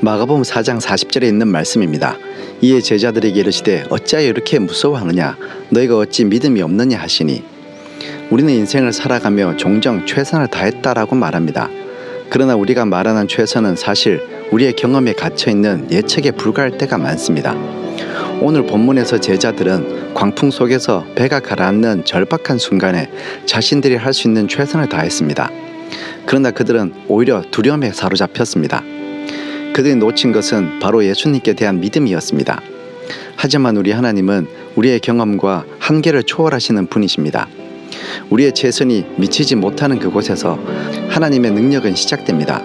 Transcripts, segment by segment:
마가복음 4장 40절에 있는 말씀입니다. 이에 제자들에게 이르시되 어찌하여 이렇게 무서워하느냐 너희가 어찌 믿음이 없느냐 하시니 우리는 인생을 살아가며 종종 최선을 다했다라고 말합니다. 그러나 우리가 말하는 최선은 사실 우리의 경험에 갇혀 있는 예측에 불과할 때가 많습니다. 오늘 본문에서 제자들은 광풍 속에서 배가 가라앉는 절박한 순간에 자신들이 할 수 있는 최선을 다했습니다. 그러나 그들은 오히려 두려움에 사로잡혔습니다. 그들이 놓친 것은 바로 예수님께 대한 믿음이었습니다. 하지만 우리 하나님은 우리의 경험과 한계를 초월하시는 분이십니다. 우리의 최선이 미치지 못하는 그곳에서 하나님의 능력은 시작됩니다.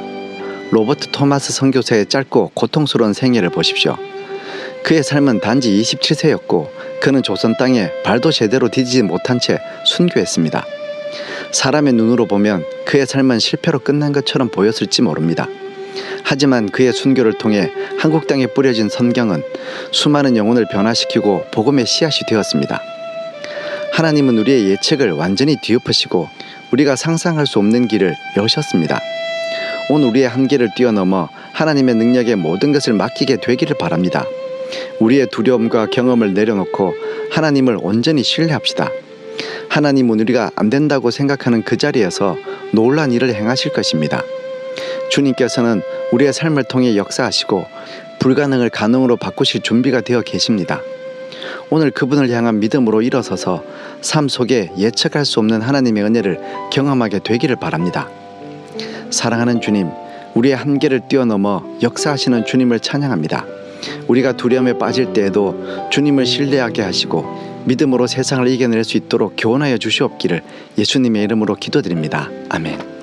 로버트 토마스 선교사의 짧고 고통스러운 생애를 보십시오. 그의 삶은 단지 27세였고 그는 조선 땅에 발도 제대로 디디지 못한 채 순교했습니다. 사람의 눈으로 보면 그의 삶은 실패로 끝난 것처럼 보였을지 모릅니다. 하지만 그의 순교를 통해 한국 땅에 뿌려진 선경은 수많은 영혼을 변화시키고 복음의 씨앗이 되었습니다. 하나님은 우리의 예측을 완전히 뒤엎으시고 우리가 상상할 수 없는 길을 여셨습니다. 오늘 우리의 한계를 뛰어넘어 하나님의 능력에 모든 것을 맡기게 되기를 바랍니다. 우리의 두려움과 경험을 내려놓고 하나님을 온전히 신뢰합시다. 하나님은 우리가 안 된다고 생각하는 그 자리에서 놀란 일을 행하실 것입니다. 주님께서는 우리의 삶을 통해 역사하시고 불가능을 가능으로 바꾸실 준비가 되어 계십니다. 오늘 그분을 향한 믿음으로 일어서서 삶 속에 예측할 수 없는 하나님의 은혜를 경험하게 되기를 바랍니다. 사랑하는 주님, 우리의 한계를 뛰어넘어 역사하시는 주님을 찬양합니다. 우리가 두려움에 빠질 때에도 주님을 신뢰하게 하시고 믿음으로 세상을 이겨낼 수 있도록 교훈하여 주시옵기를 예수님의 이름으로 기도드립니다. 아멘.